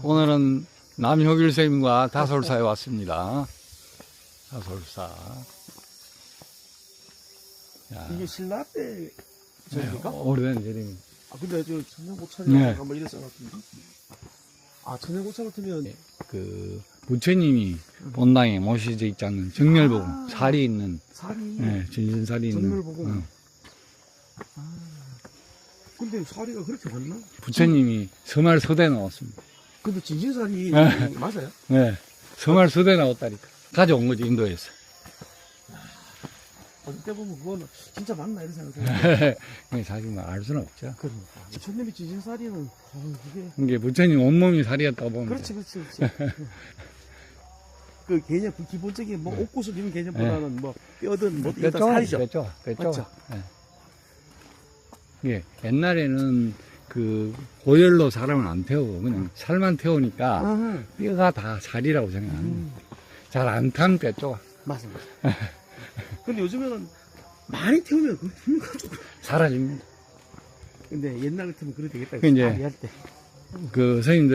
오늘은 남효길 선생님과 다솔사에 왔습니다. 다솔사. 야, 이게 신라 때 네, 저입니까? 오래된 재림. 아 근데 저 천연고창이 네. 한번 이랬어 같은데. 아 천연고창 같으면 그 부처님이 본당에 모시져 있지 않는 정렬복음, 살이 있는, 살이. 네, 진신살이 있는. 정렬복음. 어, 근데 살이가 그렇게 많나? 부처님이 섬알 서대 나왔습니다. 근데 진신살이 네. 맞아요? 네, 섬알 서대 나왔다니까. 가져온 거지, 인도에서. 어떨 때 보면 그거는 진짜 맞나 이런 생각이 들어요. 그게 사실 뭐알 수는 없죠. 그러니까. 천년의 진신살이는 어, 그게 이게 부처님 온몸이 살이었다고 보면 돼. 그렇지 그렇지 그렇지. 그 개념 그 기본적인 뭐 옷구슬 이런 개념보다는 뭐 뼈든 뭐 뺐죠? 살이죠. 맞죠? 예. 예, 옛날에는 그 고열로 사람을 안 태우고 그냥 살만 태우니까 아, 뼈가 다 살이라고 거예요. 음, 잘안 탄 뺐죠? 맞습니다. 근데 요즘에는 많이 태우면 그. 사라집니다. 근데 옛날 같으면 그래도 되겠다. 그 이제 아리 할 때. 그 선생님들